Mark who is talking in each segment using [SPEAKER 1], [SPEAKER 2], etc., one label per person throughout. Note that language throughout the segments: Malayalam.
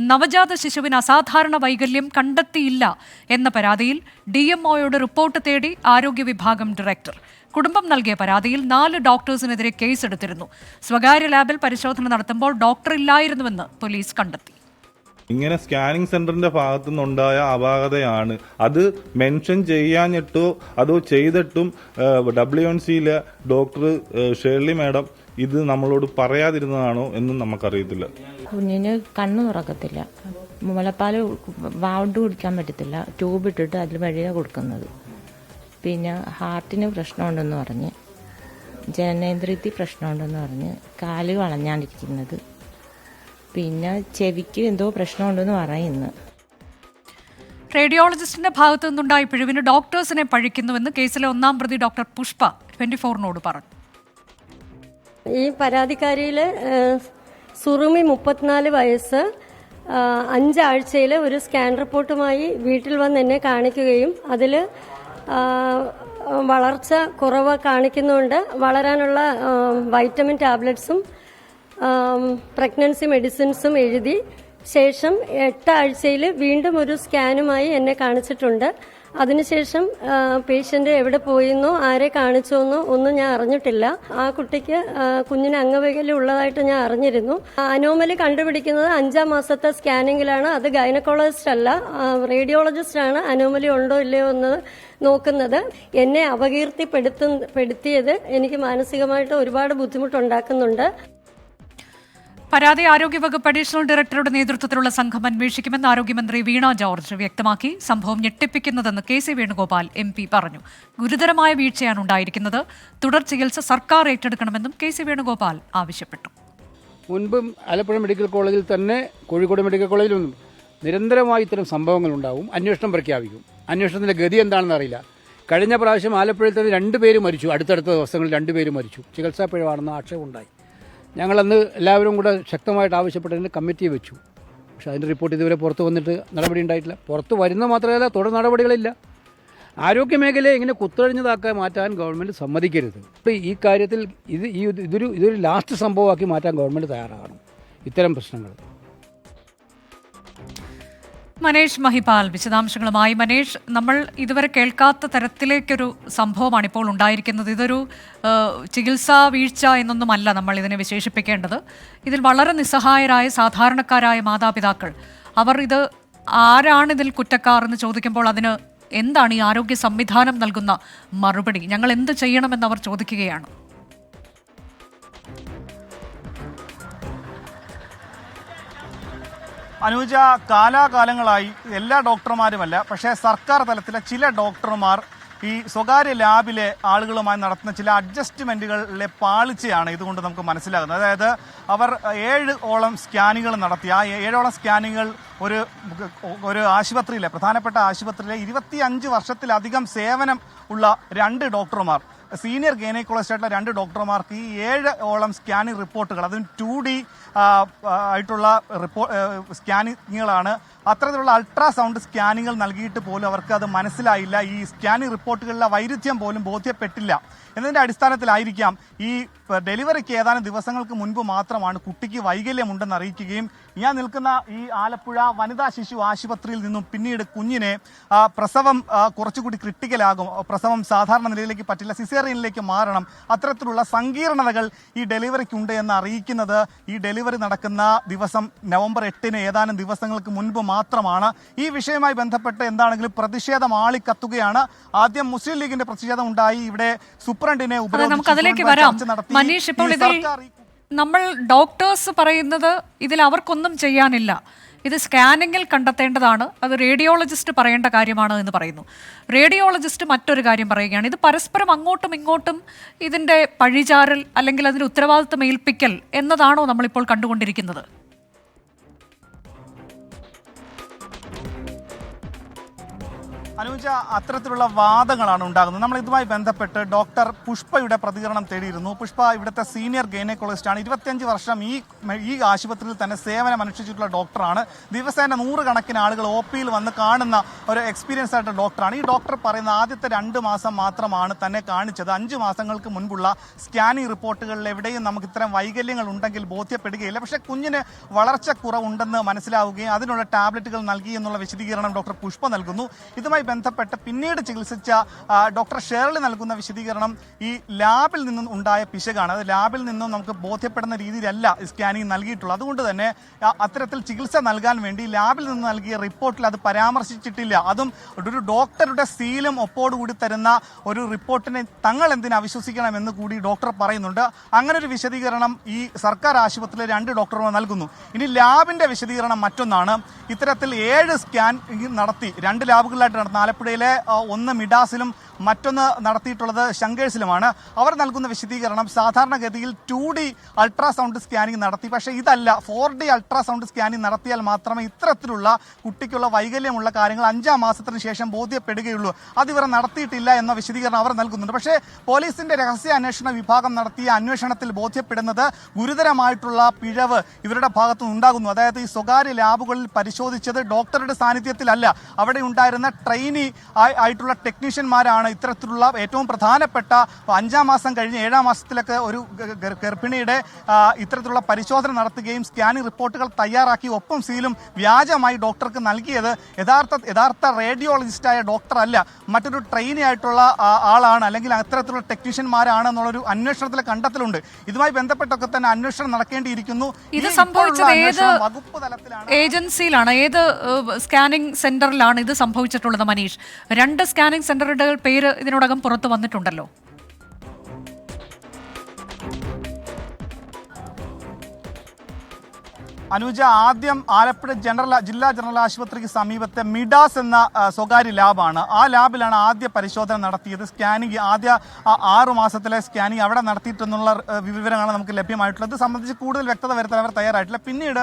[SPEAKER 1] നവജാത ശിശുവിന് അസാധാരണ വൈകല്യം കണ്ടെത്തിയില്ല എന്ന പരാതിയിൽ ഡി എംഒയോട് റിപ്പോർട്ട് തേടി ആരോഗ്യ വിഭാഗം ഡയറക്ടർ. കുടുംബം നൽകിയ പരാതിയിൽ നാല് ഡോക്ടേഴ്സിനെതിരെ കേസെടുത്തിരുന്നു. സ്വകാര്യ ലാബിൽ പരിശോധന നടത്തുമ്പോൾ ഡോക്ടർ ഇല്ലായിരുന്നുവെന്ന് പോലീസ് കണ്ടെത്തി.
[SPEAKER 2] ഇങ്ങനെ സ്കാനിങ് സെന്ററിന്റെ ഭാഗത്തു നിന്നുണ്ടായ അപാകതയാണ്. അത് മെൻഷൻ ചെയ്യാഞ്ഞിട്ടോ അതോ ചെയ്തിട്ടും ഡബ്ല്യു എൻ സിയിലെ ഡോക്ടർ ഷേർലി മാഡം ഇത് നമ്മളോട് പറയാതിരുന്നതാണോ എന്നും നമുക്കറിയത്തില്ല.
[SPEAKER 3] കുഞ്ഞിന് കണ്ണു തുറക്കത്തില്ല. മുലപ്പാൽ വാണ്ട് കുടിക്കാൻ പറ്റത്തില്ല. ട്യൂബ് ഇട്ടിട്ട് അതിൽ വഴിയാണ് കൊടുക്കുന്നത്. പിന്നെ ഹാർട്ടിന് പ്രശ്നമുണ്ടെന്ന് പറഞ്ഞ് ജനനേന്ദ്രിയത്തിൽ പ്രശ്നമുണ്ടെന്ന് പറഞ്ഞ് കാൽ വളഞ്ഞാണ്ടിരിക്കുന്നത്. പിന്നെ ചെവിക്ക് എന്തോ പ്രശ്നമുണ്ടെന്ന് പറയുന്നു
[SPEAKER 1] റേഡിയോളജിസ്റ്റിന്റെ ഭാഗത്തു നിന്നുണ്ടായ പിഴവിന് ഡോക്ടേഴ്സിനെ പഴിക്കുന്നുവെന്ന് കേസിലെ ഒന്നാം പ്രതി ഡോക്ടർ പുഷ്പ ട്വന്റി ഫോറിനോട് പറഞ്ഞു.
[SPEAKER 4] ഈ പരാതിക്കാരിയിൽ സുറുമി മുപ്പത്തിനാല് വയസ്സ് അഞ്ചാഴ്ചയിൽ ഒരു സ്കാൻ റിപ്പോർട്ടുമായി വീട്ടിൽ വന്ന് എന്നെ കാണിക്കുകയും അതിൽ വളർച്ച കുറവ് കാണിക്കുന്നുണ്ട്. വളരാനുള്ള വൈറ്റമിൻ ടാബ്ലറ്റ്സും പ്രഗ്നൻസി മെഡിസിൻസും എഴുതി. ശേഷം എട്ടാഴ്ചയിൽ വീണ്ടും ഒരു സ്കാനുമായി എന്നെ കാണിച്ചിട്ടുണ്ട്. അതിനുശേഷം പേഷ്യന്റ് എവിടെ പോയിന്നോ ആരെ കാണിച്ചോന്നോ ഒന്നും ഞാൻ അറിഞ്ഞിട്ടില്ല. ആ കുട്ടിക്ക് കുഞ്ഞിന് അംഗവൈകല്യം ഉള്ളതായിട്ട് ഞാൻ അറിഞ്ഞിരുന്നു. അനോമലി കണ്ടുപിടിക്കുന്നത് അഞ്ചാം മാസത്തെ സ്കാനിങ്ങിലാണ്. അത് ഗൈനക്കോളജിസ്റ്റ് അല്ല റേഡിയോളജിസ്റ്റ് ആണ് അനോമലി ഉണ്ടോ ഇല്ലയോ എന്ന് നോക്കുന്നത്. എന്നെ അപകീർത്തിപ്പെടുത്തു പെടുത്തിയത് എനിക്ക് മാനസികമായിട്ട് ഒരുപാട് ബുദ്ധിമുട്ടുണ്ടാക്കുന്നുണ്ട്.
[SPEAKER 1] പരാതി ആരോഗ്യവകുപ്പ് അഡീഷണൽ ഡയറക്ടറുടെ നേതൃത്വത്തിലുള്ള സംഘം അന്വേഷിക്കുമെന്ന് ആരോഗ്യമന്ത്രി വീണ ജോർജ് വ്യക്തമാക്കി. സംഭവം ഞെട്ടിപ്പിക്കുന്നതെന്ന് K C Venugopal M P പറഞ്ഞു. ഗുരുതരമായ വീഴ്ചയാണ് ഉണ്ടായിരിക്കുന്നത്. തുടർ ചികിത്സ സർക്കാർ ഏറ്റെടുക്കണമെന്നും കെ സി വേണുഗോപാൽ ആവശ്യപ്പെട്ടു.
[SPEAKER 5] മുൻപും ആലപ്പുഴ മെഡിക്കൽ കോളേജിൽ തന്നെ കോഴിക്കോട് മെഡിക്കൽ കോളേജിലും നിരന്തരമായി ഇത്തരം സംഭവങ്ങൾ ഉണ്ടാവും. അന്വേഷണം പ്രഖ്യാപിക്കും. അന്വേഷണത്തിന്റെ ഗതി എന്താണെന്ന് അറിയില്ല. കഴിഞ്ഞ പ്രാവശ്യം ആലപ്പുഴയിൽ തന്നെ രണ്ട് പേര് മരിച്ചു. അടുത്തടുത്ത ദിവസങ്ങളിൽ രണ്ട് മരിച്ചു. ചികിത്സാ പിഴവാണെന്ന് ആക്ഷേപം ഉണ്ടായി ഞങ്ങളന്ന് എല്ലാവരും കൂടെ ശക്തമായിട്ട് ആവശ്യപ്പെട്ടതിന് കമ്മിറ്റി വെച്ചു. പക്ഷേ അതിന്റെ റിപ്പോർട്ട് ഇതുവരെ പുറത്ത് വന്നിട്ട് നടപടി ഉണ്ടായിട്ടില്ല. പുറത്ത് വരുന്ന മാത്രമല്ല തുടർ നടപടികളില്ല. ആരോഗ്യ മേഖലയെ ഇങ്ങനെ കുത്തഴിഞ്ഞതാക്കാൻ മാറ്റാൻ ഗവൺമെന്റ് സമ്മതിക്കരുത്. ഇപ്പോൾ ഈ കാര്യത്തിൽ ഇത് ഈ ഇതൊരു ഇതൊരു ലാസ്റ്റ് സംഭവമാക്കി മാറ്റാൻ ഗവൺമെന്റ് തയ്യാറാകണം ഇത്തരം പ്രശ്നങ്ങൾ.
[SPEAKER 1] മനേഷ് മഹിപാൽ വിശദാംശങ്ങളുമായി. മനേഷ് നമ്മൾ ഇതുവരെ കേൾക്കാത്ത തരത്തിലേക്കൊരു സംഭവമാണ് ഇപ്പോൾ ഉണ്ടായിരിക്കുന്നത്. ഇതൊരു ചികിത്സാ വീഴ്ച എന്നൊന്നുമല്ല നമ്മൾ ഇതിനെ വിശേഷിപ്പിക്കേണ്ടത്. ഇതിൽ വളരെ നിസ്സഹായരായ സാധാരണക്കാരായ മാതാപിതാക്കൾ. അവർ ഇത് ആരാണ് ഇതിൽ കുറ്റക്കാർ എന്ന് ചോദിക്കുമ്പോൾ അതിന് എന്താണ് ഈ ആരോഗ്യ സംവിധാനം നൽകുന്ന മറുപടി? ഞങ്ങൾ എന്ത് ചെയ്യണമെന്ന് അവർ ചോദിക്കുകയാണ്.
[SPEAKER 6] അനുജ കാലാകാലങ്ങളായി എല്ലാ ഡോക്ടർമാരുമല്ല പക്ഷേ സർക്കാർ തലത്തിലെ ചില ഡോക്ടർമാർ ഈ സ്വകാര്യ ലാബിലെ ആളുകളുമായി നടത്തുന്ന ചില അഡ്ജസ്റ്റ്മെന്റുകളിലെ പാളിച്ചയാണ് ഇതുകൊണ്ട് നമുക്ക് മനസ്സിലാകുന്നത്. അതായത് അവർ ഏഴ് ഓളം സ്കാനുകൾ നടത്തി. ആ ഏഴോളം സ്കാനുകൾ ഒരു ഒരു ആശുപത്രിയിലെ പ്രധാനപ്പെട്ട ആശുപത്രിയിലെ ഇരുപത്തിയഞ്ച് വർഷത്തിലധികം സേവനം ഉള്ള രണ്ട് ഡോക്ടർമാർ. സീനിയർ ഗൈനക്കോളജിസ്റ്റ് രണ്ട് ഡോക്ടർമാർക്ക് ഈ ഏഴ് ഓളം സ്കാനിംഗ് റിപ്പോർട്ടുകൾ അതും ടു ഡി ആയിട്ടുള്ള റിപ്പോ സ്കാനിങ്ങുകളാണ്. അത്തരത്തിലുള്ള അൾട്രാസൗണ്ട് സ്കാനിങ്ങുകൾ നൽകിയിട്ട് പോലും അവർക്ക് അത് മനസ്സിലായില്ല. ഈ സ്കാനിംഗ് റിപ്പോർട്ടുകളിലെ വൈരുദ്ധ്യം പോലും ബോധ്യപ്പെട്ടില്ല. എന്നതിന്റെ അടിസ്ഥാനത്തിലായിരിക്കാം ഈ ഡെലിവറിക്ക് ഏതാനും ദിവസങ്ങൾക്ക് മുൻപ് മാത്രമാണ് കുട്ടിക്ക് വൈകല്യമുണ്ടെന്ന് അറിയിക്കുകയും ഞാൻ നിൽക്കുന്ന ഈ ആലപ്പുഴ വനിതാ ശിശു ആശുപത്രിയിൽ നിന്നും പിന്നീട് കുഞ്ഞിനെ പ്രസവം കുറച്ചുകൂടി ക്രിട്ടിക്കലാകും. പ്രസവം സാധാരണ നിലയിലേക്ക് പറ്റില്ല സിസേറിയനിലേക്ക് മാറണം. അത്തരത്തിലുള്ള സങ്കീർണതകൾ ഈ ഡെലിവറിക്ക് ഉണ്ട് എന്ന് അറിയിക്കുന്നത് ഈ ഡെലിവറി നടക്കുന്ന ദിവസം നവംബർ എട്ടിന് ഏതാനും ദിവസങ്ങൾക്ക് മുൻപ് മാത്രമാണ്. ഈ വിഷയവുമായി ബന്ധപ്പെട്ട് എന്താണെങ്കിലും പ്രതിഷേധം ആളിക്കത്തുകയാണ്. ആദ്യം മുസ്ലിം ലീഗിന്റെ പ്രതിഷേധം ഉണ്ടായി. ഇവിടെ സൂപ്രണ്ടിനെ
[SPEAKER 1] അതെ നമുക്ക് അതിലേക്ക് വരാം. മനീഷ് ഇപ്പോൾ ഇതിൽ നമ്മൾ ഡോക്ടേഴ്സ് പറയുന്നത് ഇതിൽ അവർക്കൊന്നും ചെയ്യാനില്ല. ഇത് സ്കാനിങ്ങിൽ കണ്ടെത്തേണ്ടതാണ്. അത് റേഡിയോളജിസ്റ്റ് പറയേണ്ട കാര്യമാണ് എന്ന് പറയുന്നു. റേഡിയോളജിസ്റ്റ് മറ്റൊരു കാര്യം പറയുകയാണ്. ഇത് പരസ്പരം അങ്ങോട്ടും ഇങ്ങോട്ടും ഇതിന്റെ പഴിചാരൽ അല്ലെങ്കിൽ അതിന്റെ ഉത്തരവാദിത്തം ഏൽപ്പിക്കൽ എന്നതാണോ നമ്മളിപ്പോൾ കണ്ടുകൊണ്ടിരിക്കുന്നത്.
[SPEAKER 6] അനുജ അത്തരത്തിലുള്ള വാദങ്ങളാണ് ഉണ്ടാകുന്നത്. നമ്മൾ ഇതുമായി ബന്ധപ്പെട്ട് ഡോക്ടർ പുഷ്പയുടെ പ്രതികരണം തേടിയിരുന്നു. പുഷ്പ ഇവിടുത്തെ സീനിയർ ഗൈനക്കോളജിസ്റ്റാണ്. ഇരുപത്തിയഞ്ച് വർഷം ഈ ഈ ആശുപത്രിയിൽ തന്നെ സേവനം അനുഷ്ഠിച്ചിട്ടുള്ള ഡോക്ടറാണ്. ദിവസേന നൂറുകണക്കിന് ആളുകൾ ഒ പിയിൽ വന്ന് കാണുന്ന ഒരു എക്സ്പീരിയൻസ് ആയിട്ടുള്ള ഡോക്ടറാണ്. ഈ ഡോക്ടർ പറയുന്ന ആദ്യത്തെ രണ്ട് മാസം മാത്രമാണ് തന്നെ കാണിച്ചത്. അഞ്ച് മാസങ്ങൾക്ക് മുൻപുള്ള സ്കാനിംഗ് റിപ്പോർട്ടുകളിൽ എവിടെയും നമുക്ക് ഇത്തരം വൈകല്യങ്ങൾ ഉണ്ടെങ്കിൽ ബോധ്യപ്പെടുകയില്ല. പക്ഷേ കുഞ്ഞിന് വളർച്ച കുറവുണ്ടെന്ന് മനസ്സിലാവുകയും അതിനുള്ള ടാബ്ലറ്റുകൾ നൽകി എന്നുള്ള വിശദീകരണം ഡോക്ടർ പുഷ്പ നൽകുന്നു. ഇതുമായി ബന്ധപ്പെട്ട് പിന്നീട് ചികിത്സിച്ച ഡോക്ടർ ഷേർലി നൽകുന്ന വിശദീകരണം ഈ ലാബിൽ നിന്നും ഉണ്ടായ പിശകാണ്. അത് ലാബിൽ നിന്നും നമുക്ക് ബോധ്യപ്പെടുന്ന രീതിയിലല്ല സ്കാനിങ് നൽകിയിട്ടുള്ളത്. അതുകൊണ്ട് തന്നെ അത്തരത്തിൽ ചികിത്സ നൽകാൻ വേണ്ടി ലാബിൽ നിന്ന് നൽകിയ റിപ്പോർട്ടിൽ അത് പരാമർശിച്ചിട്ടില്ല. അതും ഒരു ഡോക്ടറുടെ സീലും ഒപ്പോടുകൂടി തരുന്ന ഒരു റിപ്പോർട്ടിനെ തങ്ങൾ എന്തിനാ വിശ്വസിക്കണമെന്ന് കൂടി ഡോക്ടർ പറയുന്നുണ്ട്. അങ്ങനെ ഒരു വിശദീകരണം ഈ സർക്കാർ ആശുപത്രിയിലെ രണ്ട് ഡോക്ടർമാർ നൽകുന്നു. ഇനി ലാബിന്റെ വിശദീകരണം മറ്റൊന്നാണ്. ഇത്തരത്തിൽ ഏഴ് സ്കാൻ നടത്തി രണ്ട് ലാബുകളിലായിട്ട് നടന്ന ആലപ്പുഴയിലെ ഒന്ന് മിഡാസിലും മറ്റൊന്ന് നടത്തിയിട്ടുള്ളത് ശങ്കേഴ്സിലുമാണ്. അവർ നൽകുന്ന വിശദീകരണം സാധാരണഗതിയിൽ ടു ഡി അൾട്രാസൗണ്ട് സ്കാനിങ് നടത്തി. പക്ഷേ ഇതല്ല ഫോർ ഡി അൾട്രാസൗണ്ട് സ്കാനിങ് നടത്തിയാൽ മാത്രമേ ഇത്തരത്തിലുള്ള കുട്ടിക്കുള്ള വൈകല്യമുള്ള കാര്യങ്ങൾ അഞ്ചാം മാസത്തിന് ശേഷം ബോധ്യപ്പെടുകയുള്ളൂ. അത് ഇവർ നടത്തിയിട്ടില്ല എന്ന വിശദീകരണം അവർ നൽകുന്നുണ്ട്. പക്ഷേ പോലീസിന്റെ രഹസ്യ അന്വേഷണ വിഭാഗം നടത്തിയ അന്വേഷണത്തിൽ ബോധ്യപ്പെടുന്നത് ഗുരുതരമായിട്ടുള്ള പിഴവ് ഇവരുടെ ഭാഗത്തു നിന്നുണ്ടാകുന്നു. അതായത് ഈ സ്വകാര്യ ലാബുകളിൽ പരിശോധിച്ചത് ഡോക്ടറുടെ സാന്നിധ്യത്തിലല്ല. അവിടെ ഉണ്ടായിരുന്ന ട്രെയിനി ആയിട്ടുള്ള ടെക്നീഷ്യന്മാരാണ് ഇത്തരത്തിലുള്ള ഏറ്റവും പ്രധാനപ്പെട്ട അഞ്ചാം മാസം കഴിഞ്ഞ് ഏഴാം മാസത്തിലൊക്കെ ഒരു ഗർഭിണിയുടെ ഇത്തരത്തിലുള്ള പരിശോധന നടത്തുകയും സ്കാനിംഗ് റിപ്പോർട്ടുകൾ തയ്യാറാക്കി ഒപ്പം സീലും വ്യാജമായി ഡോക്ടർക്ക് നൽകിയത്. യഥാർത്ഥ യഥാർത്ഥ റേഡിയോളജിസ്റ്റായ ഡോക്ടർ അല്ല മറ്റൊരു ട്രെയിനി ആയിട്ടുള്ള ആളാണ്. അല്ലെങ്കിൽ അത്തരത്തിലുള്ള ടെക്നീഷ്യന്മാരാണ് എന്നുള്ളൊരു അന്വേഷണത്തിലെ കണ്ടെത്തലുണ്ട്. ഇതുമായി ബന്ധപ്പെട്ടൊക്കെ തന്നെ അന്വേഷണം നടക്കേണ്ടിയിരിക്കുന്നു.
[SPEAKER 1] ഇത് സംഭവിച്ചത് ഏത്
[SPEAKER 6] വകുപ്പ് തലത്തിലാണ്.
[SPEAKER 1] ഏജൻസിയിലാണ്? ഏത് സ്കാനിംഗ് സെന്ററിലാണ് ഇത് സംഭവിച്ചിട്ടുള്ളത് മനീഷ്? രണ്ട് സ്കാനിംഗ് സെന്ററുകൾ പേര് ഇതിനോടകം പുറത്ത് വന്നിട്ടുണ്ടല്ലോ.
[SPEAKER 6] അനുജ ആദ്യം ആലപ്പുഴ ജനറൽ ജില്ലാ ജനറൽ ആശുപത്രിക്ക് സമീപത്തെ മിഡാസ് എന്ന സ്വകാര്യ ലാബാണ്. ആ ലാബിലാണ് ആദ്യ പരിശോധന നടത്തിയത്. സ്കാനിങ് ആദ്യ ആറു മാസത്തിലെ സ്കാനിങ് അവിടെ നടത്തിയിട്ടെന്നുള്ള വിവരങ്ങളാണ് നമുക്ക് ലഭ്യമായിട്ടുള്ളത്. സംബന്ധിച്ച് കൂടുതൽ വ്യക്തത വരുത്താൻ അവർ തയ്യാറായിട്ടില്ല. പിന്നീട്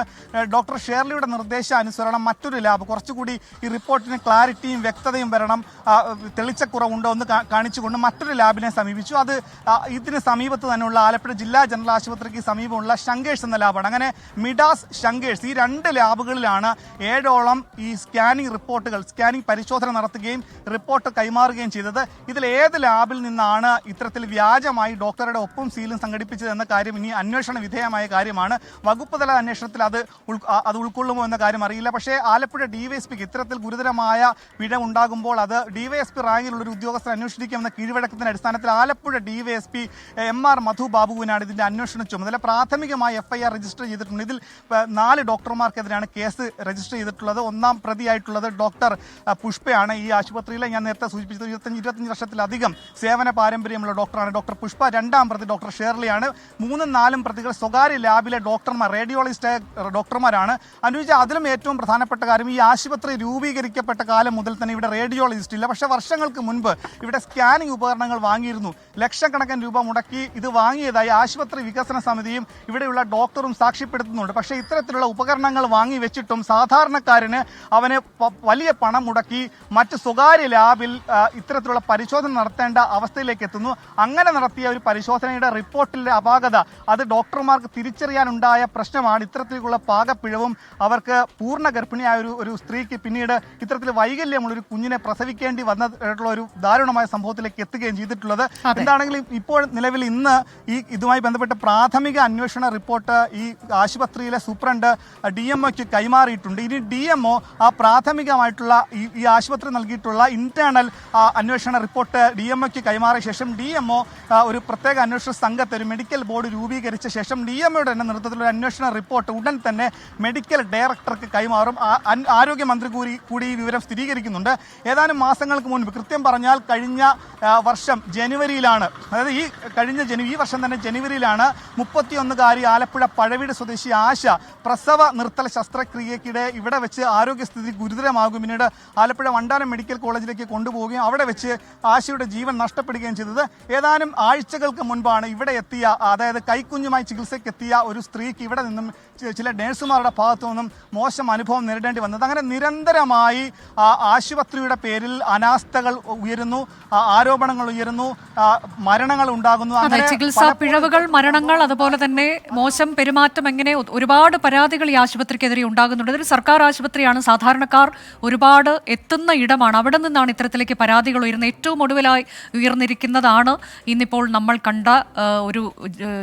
[SPEAKER 6] ഡോക്ടർ ഷേർലിയുടെ നിർദ്ദേശാനുസരണം മറ്റൊരു ലാബ്. കുറച്ചുകൂടി ഈ റിപ്പോർട്ടിന് ക്ലാരിറ്റിയും വ്യക്തതയും വരണം. തെളിച്ചക്കുറവുണ്ടോ എന്ന് കാണിച്ചുകൊണ്ട് മറ്റൊരു ലാബിനെ സമീപിച്ചു. അത് ഇതിന് സമീപത്ത് തന്നെയുള്ള ആലപ്പുഴ ജില്ലാ ജനറൽ ആശുപത്രിക്ക് സമീപമുള്ള ശങ്കേഷ് എന്ന ലാബാണ്. അങ്ങനെ മിഡാസ് ശങ്കേഴ്സ് ഈ രണ്ട് ലാബുകളിലാണ് ഏഴോളം ഈ സ്കാനിംഗ് റിപ്പോർട്ടുകൾ സ്കാനിംഗ് പരിശോധന നടത്തുകയും റിപ്പോർട്ട് കൈമാറുകയും ചെയ്തത്. ഇതിൽ ഏത് ലാബിൽ നിന്നാണ് ഇത്തരത്തിൽ വ്യാജമായി ഡോക്ടറുടെ ഒപ്പും സീലും സംഘടിപ്പിച്ചത് എന്ന കാര്യം ഇനി അന്വേഷണ വിധേയമായ കാര്യമാണ്. വകുപ്പ് തല അന്വേഷണത്തിൽ അത് അത് ഉൾക്കൊള്ളുമോ എന്ന കാര്യം അറിയില്ല. പക്ഷേ ആലപ്പുഴ ഡിവൈഎസ്പിക്ക് ഇത്തരത്തിൽ ഗുരുതരമായ പിഴ ഉണ്ടാകുമ്പോൾ അത് ഡിവൈഎസ്പി റാങ്കിലുള്ള ഒരു ഉദ്യോഗസ്ഥർ അന്വേഷിക്കുമെന്ന കീഴ്വഴക്കത്തിന്റെ അടിസ്ഥാനത്തിൽ Alappuzha DYSP M R Madhu ബാബുവിനാണ് ഇതിന്റെ അന്വേഷണ ചുമതല. പ്രാഥമികമായി എഫ്ഐആർ രജിസ്റ്റർ ചെയ്തിട്ടുണ്ട്. ഇതിൽ നാല് ഡോക്ടർമാർക്കെതിരെയാണ് കേസ് രജിസ്റ്റർ ചെയ്തിട്ടുള്ളത്. ഒന്നാം പ്രതിയായിട്ടുള്ളത് ഡോക്ടർ പുഷ്പയാണ്. ഈ ആശുപത്രിയിലെ ഞാൻ നേരത്തെ സൂചിപ്പിച്ചത് ഇരുപത്തഞ്ച് ഇരുപത്തഞ്ച് വർഷത്തിലധികം സേവന പാരമ്പര്യമുള്ള ഡോക്ടറാണ് ഡോക്ടർ പുഷ്പ. രണ്ടാം പ്രതി ഡോക്ടർ ഷേർലിയാണ്. മൂന്നും നാലും പ്രതികൾ സ്വകാര്യ ലാബിലെ ഡോക്ടർമാർ റേഡിയോളജിസ്റ്റ് ഡോക്ടർമാരാണ്. അനുജ അതിലും ഏറ്റവും പ്രധാനപ്പെട്ട കാര്യം ഈ ആശുപത്രി രൂപീകരിക്കപ്പെട്ട കാലം മുതൽ തന്നെ ഇവിടെ റേഡിയോളജിസ്റ്റ് ഇല്ല. പക്ഷേ വർഷങ്ങൾക്ക് മുൻപ് ഇവിടെ സ്കാനിംഗ് ഉപകരണങ്ങൾ വാങ്ങിയിരുന്നു. ലക്ഷക്കണക്കിന് രൂപ മുടക്കി ഇത് വാങ്ങിയതായി ആശുപത്രി വികസന സമിതിയും ഇവിടെയുള്ള ഡോക്ടറും സാക്ഷ്യപ്പെടുത്തുന്നുണ്ട്. പക്ഷേ ഇത്തരത്തിലുള്ള ഉപകരണങ്ങൾ വാങ്ങി വെച്ചിട്ടും സാധാരണക്കാരന് അവന് വലിയ പണം മുടക്കി മറ്റ് സ്വകാര്യ ലാബിൽ ഇത്തരത്തിലുള്ള പരിശോധന നടത്തേണ്ട അവസ്ഥയിലേക്ക് എത്തുന്നു. അങ്ങനെ നടത്തിയ ഒരു പരിശോധനയുടെ റിപ്പോർട്ടിലെ അപാകത അത് ഡോക്ടർമാർക്ക് തിരിച്ചറിയാനുണ്ടായ പ്രശ്നമാണ്. ഇത്തരത്തിലുള്ള പാകപ്പിഴവും അവർക്ക് പൂർണ ഗർഭിണിയായ ഒരു ഒരു സ്ത്രീക്ക് പിന്നീട് ഇത്തരത്തിൽ വൈകല്യമുള്ള ഒരു കുഞ്ഞിനെ പ്രസവിക്കേണ്ടി വന്നിട്ടുള്ള ഒരു ദാരുണമായ സംഭവത്തിലേക്ക് എത്തുകയും ചെയ്തിട്ടുള്ളത്. എന്താണെങ്കിലും ഇപ്പോൾ നിലവിൽ ഇന്ന് ഈ ഇതുമായി ബന്ധപ്പെട്ട പ്രാഥമിക അന്വേഷണ റിപ്പോർട്ട് ഈ ആശുപത്രിയിലെ സൂപ്രണ്ട് ഡി എം ഒക്ക് കൈമാറിയിട്ടുണ്ട്. ഇനി ഡി എം ഒ ആ പ്രാഥമികമായിട്ടുള്ള ഈ ആശുപത്രി നൽകിയിട്ടുള്ള ഇന്റേണൽ അന്വേഷണ റിപ്പോർട്ട് ഡി എം ഒക്ക് കൈമാറിയ ശേഷം ഡി എം ഒ ഒരു പ്രത്യേക അന്വേഷണ സംഘത്തെ ഒരു മെഡിക്കൽ ബോർഡ് രൂപീകരിച്ച ശേഷം ഡി എം ഒയുടെ തന്നെ നേതൃത്വത്തിലുള്ള അന്വേഷണ റിപ്പോർട്ട് ഉടൻ തന്നെ മെഡിക്കൽ ഡയറക്ടർക്ക് കൈമാറും. ആരോഗ്യമന്ത്രി കൂടി കൂടി ഈ വിവരം സ്ഥിരീകരിക്കുന്നുണ്ട്. ഏതാനും മാസങ്ങൾക്ക് മുൻപ് കൃത്യം പറഞ്ഞാൽ കഴിഞ്ഞ വർഷം ജനുവരിയിലാണ് അതായത് ഈ കഴിഞ്ഞ ജനു ഈ വർഷം തന്നെ ജനുവരിയിലാണ് മുപ്പത്തിയൊന്നുകാരി ആലപ്പുഴ പഴവീട് സ്വദേശി ആശ പ്രസവ നിർത്തൽ ശസ്ത്രക്രിയക്കിടെ ഇവിടെ വെച്ച് ആരോഗ്യസ്ഥിതി ഗുരുതരമാകും. പിന്നീട് ആലപ്പുഴ വണ്ടാനം മെഡിക്കൽ കോളേജിലേക്ക് കൊണ്ടുപോവുകയും അവിടെ വെച്ച് ആശയുടെ ജീവൻ നഷ്ടപ്പെടുകയും ചെയ്തത്. ഏതാനും ആഴ്ചകൾക്ക് മുൻപാണ് ഇവിടെ എത്തിയ അതായത് കൈക്കുഞ്ഞുമായി ചികിത്സയ്ക്ക് എത്തിയ ഒരു സ്ത്രീക്ക് ഇവിടെ നിന്നും ചില നഴ്സുമാരുടെ ഭാഗത്തു നിന്നും മോശം അനുഭവം നേരിടേണ്ടി വന്നത്. അങ്ങനെ നിരന്തരമായി ആശുപത്രിയുടെ പേരിൽ അനാസ്ഥകൾ ഉയരുന്നു ആരോപണങ്ങൾ ഉയരുന്നു മരണങ്ങൾ ഉണ്ടാകുന്നു.
[SPEAKER 1] ചികിത്സാ പിഴവുകൾ മരണങ്ങൾ അതുപോലെ തന്നെ മോശം പെരുമാറ്റം എങ്ങനെ ഒരുപാട് ഒരുപാട് പരാതികൾ ഈ ആശുപത്രിക്കെതിരെ ഉണ്ടാകുന്നുണ്ട്. ഇതൊരു സർക്കാർ ആശുപത്രിയാണ്. സാധാരണക്കാർ ഒരുപാട് എത്തുന്ന ഇടമാണ്. അവിടെ നിന്നാണ് ഇത്തരത്തിലേക്ക് പരാതികൾ ഉയരുന്നത്. ഏറ്റവും ഒടുവിലായി ഉയർന്നിരിക്കുന്നതാണ് ഇന്നിപ്പോൾ നമ്മൾ കണ്ട ഒരു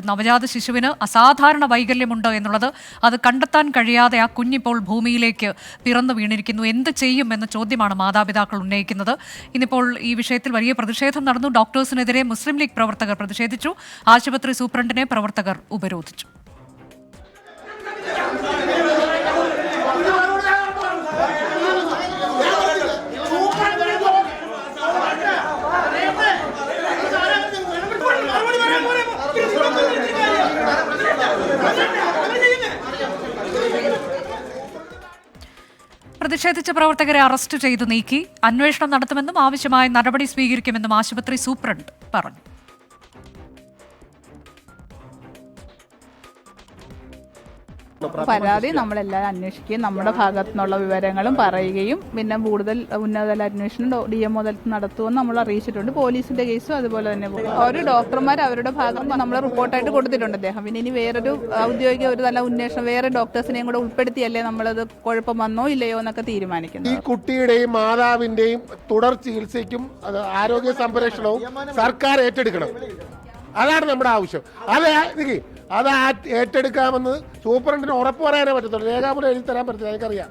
[SPEAKER 1] നവജാത ശിശുവിന് അസാധാരണ വൈകല്യമുണ്ട് എന്നുള്ളത്. അത് കണ്ടെത്താൻ കഴിയാതെ ആ കുഞ്ഞിപ്പോൾ ഭൂമിയിലേക്ക് പിറന്നു വീണിരിക്കുന്നു. എന്ത് ചെയ്യും എന്ന ചോദ്യമാണ് മാതാപിതാക്കൾ ഉന്നയിക്കുന്നത്. ഇന്നിപ്പോൾ ഈ വിഷയത്തിൽ വലിയ പ്രതിഷേധം നടന്നു. ഡോക്ടേഴ്സിനെതിരെ മുസ്ലിം ലീഗ് പ്രവർത്തകർ പ്രതിഷേധിച്ചു. ആശുപത്രി സൂപ്രണ്ടിനെ പ്രവർത്തകർ ഉപരോധിച്ചു. പ്രതിഷേധിച്ച പ്രവർത്തകരെ അറസ്റ്റ് ചെയ്തു നീക്കി. അന്വേഷണം നടത്തുമെന്നും ആവശ്യമായ നടപടി സ്വീകരിക്കുമെന്നും ആശുപത്രി സൂപ്രണ്ട് പറഞ്ഞു.
[SPEAKER 7] പരാതി നമ്മളെല്ലാം അന്വേഷിക്കുകയും നമ്മുടെ ഭാഗത്തു നിന്നുള്ള വിവരങ്ങളും പറയുകയും പിന്നെ കൂടുതൽ ഉന്നതതല അന്വേഷണം ഡി എം തലത്തിൽ നടത്തുമെന്ന് നമ്മൾ അറിയിച്ചിട്ടുണ്ട്. പോലീസിന്റെ കേസും അതുപോലെ തന്നെ പോകും. ഒരു ഡോക്ടർമാർ അവരുടെ ഭാഗം നമ്മൾ റിപ്പോർട്ടായിട്ട് കൊടുത്തിട്ടുണ്ട് അദ്ദേഹം. പിന്നെ ഇനി വേറൊരു ഔദ്യോഗിക ഒരു നല്ല അന്വേഷണം വേറെ ഡോക്ടേഴ്സിനെയും കൂടെ ഉൾപ്പെടുത്തിയല്ലേ നമ്മളത് കുഴപ്പം വന്നോ ഇല്ലയോ എന്നൊക്കെ തീരുമാനിക്കുന്നത്.
[SPEAKER 8] ഈ കുട്ടിയുടെയും മാതാവിന്റെയും തുടർ ചികിത്സയ്ക്കും ആരോഗ്യ സംരക്ഷണവും സർക്കാർ ഏറ്റെടുക്കണം. അതാണ് നമ്മുടെ ആവശ്യം. അതെ അത് ആ- ഏറ്റെടുക്കാമെന്ന് സൂപ്രണ്ടിന് ഉറപ്പ് പറയാനേ പറ്റത്തുള്ളൂ. രേഖാമൂലം എഴുതി തരാൻ പറ്റില്ല എനിക്കറിയാം.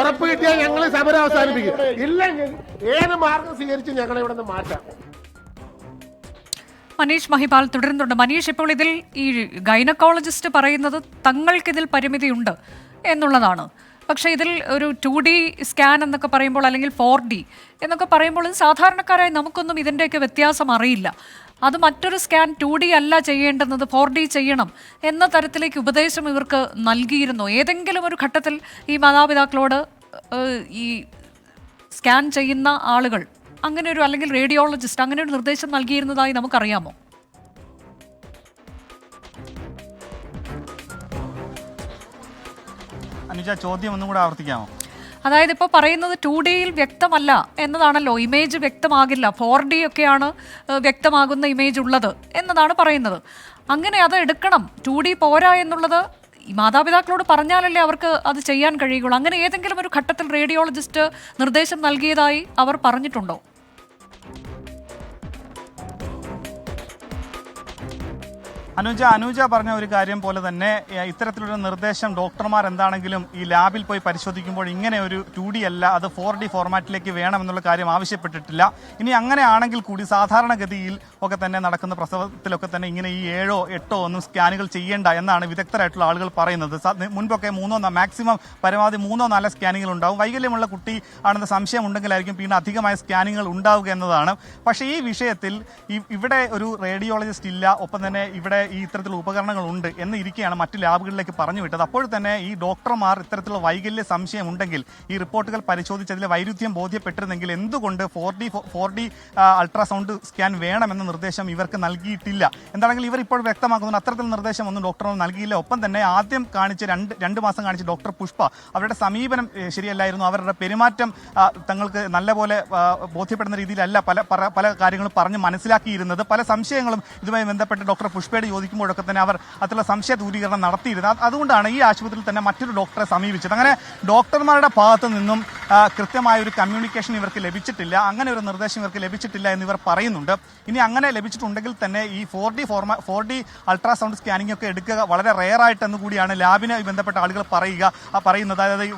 [SPEAKER 8] ഉറപ്പ് കിട്ടിയാൽ ഞങ്ങൾ സമരം അവസാനിപ്പിക്കും. ഇല്ലെങ്കിൽ ഏത് മാർഗം സ്വീകരിച്ച് ഞങ്ങളെ ഇവിടെ നിന്ന് മാറ്റാം.
[SPEAKER 1] മനീഷ് മഹിപാൽ തുടരുന്നുണ്ട്. മനീഷ് ഇപ്പോൾ ഇതിൽ ഈ ഗൈനക്കോളജിസ്റ്റ് പറയുന്നത് തങ്ങൾക്കിതിൽ പരിമിതിയുണ്ട് എന്നുള്ളതാണ്. പക്ഷേ ഇതിൽ ഒരു ടു ഡി സ്കാൻ എന്നൊക്കെ പറയുമ്പോൾ അല്ലെങ്കിൽ ഫോർ ഡി എന്നൊക്കെ പറയുമ്പോൾ സാധാരണക്കാരായി നമുക്കൊന്നും ഇതിന്റെയൊക്കെ വ്യത്യാസം അറിയില്ല. അത് മറ്റൊരു സ്കാൻ ടു ഡി അല്ല ചെയ്യേണ്ടുന്നത് ഫോർ ഡി ചെയ്യണം എന്ന തരത്തിലേക്ക് ഉപദേശം ഇവർക്ക് നൽകിയിരുന്നു. ഏതെങ്കിലും ഒരു ഘട്ടത്തിൽ ഈ മാതാപിതാക്കളോട് ഈ സ്കാൻ ചെയ്യുന്ന ആളുകൾ അങ്ങനെ ഒരു അല്ലെങ്കിൽ റേഡിയോളജിസ്റ്റ് അങ്ങനെ ഒരു നിർദ്ദേശം നൽകിയിരുന്നതായി നമുക്കറിയാമോ?
[SPEAKER 6] അനുജ ചോദ്യം ഒന്നും കൂടെ ആവർത്തിക്കാമോ?
[SPEAKER 1] അതായത് ഇപ്പോൾ പറയുന്നത് ടു ഡിയിൽ വ്യക്തമല്ല എന്നതാണല്ലോ ഇമേജ് വ്യക്തമാകില്ല. ഫോർ ഡി ഒക്കെയാണ് വ്യക്തമാകുന്ന ഇമേജ് ഉള്ളത് എന്നതാണ് പറയുന്നത്. അങ്ങനെ അത് എടുക്കണം. ടു ഡി പോരാ എന്നുള്ളത് മാതാപിതാക്കളോട് പറഞ്ഞാലല്ലേ അവർക്ക് അത് ചെയ്യാൻ കഴിയുള്ളൂ അങ്ങനെ ഏതെങ്കിലും ഒരു ഘട്ടത്തിൽ റേഡിയോളജിസ്റ്റ് നിർദ്ദേശം നൽകിയതായി അവർ പറഞ്ഞിട്ടുണ്ടോ?
[SPEAKER 6] അനുജ അനുജ പറഞ്ഞ ഒരു കാര്യം പോലെ തന്നെ ഇത്തരത്തിലൊരു നിർദ്ദേശം ഡോക്ടർമാർ എന്താണെങ്കിലും ഈ ലാബിൽ പോയി പരിശോധിക്കുമ്പോൾ ഇങ്ങനെ ഒരു ടു ഡി അല്ല അത് ഫോർ ഡി ഫോർമാറ്റിലേക്ക് വേണമെന്നുള്ള കാര്യം ആവശ്യപ്പെട്ടിട്ടില്ല. ഇനി അങ്ങനെയാണെങ്കിൽ കൂടി സാധാരണഗതിയിൽ ഒക്കെ തന്നെ നടക്കുന്ന പ്രസവത്തിലൊക്കെ തന്നെ ഇങ്ങനെ ഈ ഏഴോ എട്ടോ ഒന്നും സ്കാനുകൾ ചെയ്യേണ്ട എന്നാണ് വിദഗ്ധരായിട്ടുള്ള ആളുകൾ പറയുന്നത്. മുൻപൊക്കെ മൂന്നോ മാക്സിമം പരമാവധി മൂന്നോ നാലോ സ്കാനിങ്ങൾ ഉണ്ടാവും. വൈകല്യമുള്ള കുട്ടി ആണെന്ന് സംശയം ഉണ്ടെങ്കിലായിരിക്കും പിന്നെ അധികമായ സ്കാനിങ്ങൾ ഉണ്ടാവുക എന്നതാണ്. പക്ഷേ ഈ വിഷയത്തിൽ ഇവിടെ ഒരു റേഡിയോളജിസ്റ്റ് ഇല്ല ഒപ്പം തന്നെ ഇവിടെ ഈ ഇത്തരത്തിലുള്ള ഉപകരണങ്ങൾ ഉണ്ട് എന്ന് ഇരിക്കെയാണ് മറ്റു ലാബുകളിലേക്ക് പറഞ്ഞു വിട്ടത്. അപ്പോൾ തന്നെ ഈ ഡോക്ടർമാർ ഇത്തരത്തിലുള്ള വൈകല്യ സംശയം ഉണ്ടെങ്കിൽ ഈ റിപ്പോർട്ടുകൾ പരിശോധിച്ചതിൽ വൈരുദ്ധ്യം ബോധ്യപ്പെട്ടിരുന്നെങ്കിൽ എന്തുകൊണ്ട് four D four D ultrasound scan വേണമെന്ന നിർദ്ദേശം ഇവർക്ക് നൽകിയിട്ടില്ല. എന്താണെങ്കിൽ ഇവർ ഇപ്പോൾ വ്യക്തമാക്കുന്നുണ്ട് അത്തരത്തിൽ നിർദ്ദേശം ഒന്നും ഡോക്ടറൊന്നും നൽകിയില്ല. ഒപ്പം തന്നെ ആദ്യം കാണിച്ച് രണ്ട് രണ്ട് മാസം കാണിച്ച ഡോക്ടർ പുഷ്പ അവരുടെ സമീപനം ശരിയല്ലായിരുന്നു. അവരുടെ പെരുമാറ്റം തങ്ങൾക്ക് നല്ലപോലെ ബോധ്യപ്പെടുന്ന രീതിയിലല്ല പല പല- കാര്യങ്ങളും പറഞ്ഞ് മനസ്സിലാക്കിയിരുന്നത്. പല സംശയങ്ങളും ഇതുമായി ബന്ധപ്പെട്ട് ഡോക്ടർ പുഷ്പയോട് ചോദിക്കുമ്പോഴൊക്കെ തന്നെ അവർ അത്തരം സംശയ ദൂരീകരണം നടത്തിയിരുന്നത് അതുകൊണ്ടാണ് ഈ ആശുപത്രിയിൽ തന്നെ മറ്റൊരു ഡോക്ടറെ സമീപിച്ചത്. അങ്ങനെ ഡോക്ടർമാരുടെ ഭാഗത്തു നിന്നും കൃത്യമായ ഒരു കമ്മ്യൂണിക്കേഷൻ ഇവർക്ക് ലഭിച്ചിട്ടില്ല. അങ്ങനെ ഒരു നിർദ്ദേശം ഇവർക്ക് ലഭിച്ചിട്ടില്ല എന്നിവർ പറയുന്നുണ്ട്. ഇനി അങ്ങനെ ലഭിച്ചിട്ടുണ്ടെങ്കിൽ തന്നെ ഈ ഫോർ ഡി ഫോർമാ ഫോർ ഡി അൾട്രാസൗണ്ട് സ്കാനിംഗ് ഒക്കെ എടുക്കുക വളരെ റെയർ ആയിട്ടെന്ന് കൂടിയാണ് ലാബിനെ ബന്ധപ്പെട്ട ആളുകൾ പറയുക. പറയുന്നത് അതായത്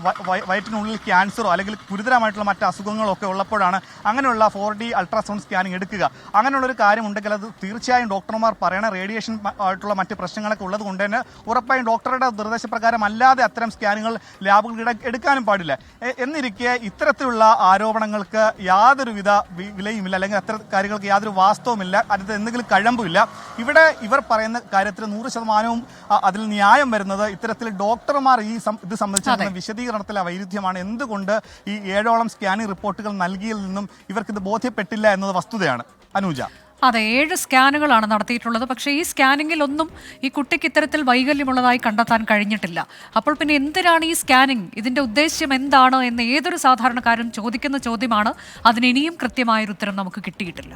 [SPEAKER 6] വയറ്റിനുള്ളിൽ ക്യാൻസറോ അല്ലെങ്കിൽ ഗുരുതരമായിട്ടുള്ള മറ്റ് അസുഖങ്ങളോ ഒക്കെ ഉള്ളപ്പോഴാണ് അങ്ങനെയുള്ള ഫോർ ഡി അൾട്രാസൗണ്ട് സ്കാനിംഗ് എടുക്കുക. അങ്ങനെയുള്ള ഒരു കാര്യം ഉണ്ടെങ്കിൽ അത് തീർച്ചയായും ഡോക്ടർമാർ പറയണ റേഡിയേഷൻ ആയിട്ടുള്ള മറ്റ് പ്രശ്നങ്ങളൊക്കെ ഉള്ളത് കൊണ്ട് തന്നെ ഉറപ്പായും ഡോക്ടറുടെ നിർദ്ദേശപ്രകാരം അല്ലാതെ അത്തരം സ്കാനുകൾ ലാബുകൾ എടുക്കാനും പാടില്ല. എ- എന്നിരിക്കെ ഇത്തരത്തിലുള്ള ആരോപണങ്ങൾക്ക് യാതൊരുവിധ വിലയുമില്ല. അല്ലെങ്കിൽ അത്ര കാര്യങ്ങൾക്ക് യാതൊരു വാസ്തവുമില്ല. അതിൽ എന്തെങ്കിലും കഴമ്പുമില്ല. ഇവിടെ ഇവർ പറയുന്ന കാര്യത്തിൽ നൂറ് ശതമാനവും അതിൽ ന്യായം വരുന്നത് ഇത്തരത്തിൽ ഡോക്ടർമാർ ഈ ഇത് സംബന്ധിച്ച് വിശദീകരണത്തിലെ വൈരുദ്ധ്യമാണ്. എന്തുകൊണ്ട് ഈ ഏഴോളം സ്കാനിംഗ് റിപ്പോർട്ടുകൾ നൽകിയിൽ നിന്നും ഇവർക്കിത് ബോധ്യപ്പെട്ടില്ല എന്നത് വസ്തുതയാണ്. അനൂജ.
[SPEAKER 1] അതെ ഏഴ് സ്കാനുകളാണ് നടത്തിയിട്ടുള്ളത്. പക്ഷേ ഈ സ്കാനിങ്ങിൽ ഒന്നും ഈ കുട്ടിക്ക് ഇത്തരത്തിൽ വൈകല്യമുള്ളതായി കണ്ടെത്താൻ കഴിഞ്ഞിട്ടില്ല. അപ്പോൾ പിന്നെ എന്തിനാണ് ഈ സ്കാനിങ്? ഇതിന്റെ ഉദ്ദേശ്യം എന്താണ് എന്ന് ഏതൊരു സാധാരണക്കാരും ചോദിക്കുന്ന ചോദ്യമാണ്. അതിന് ഇനിയും കൃത്യമായൊരു ഉത്തരം നമുക്ക് കിട്ടിയിട്ടില്ല.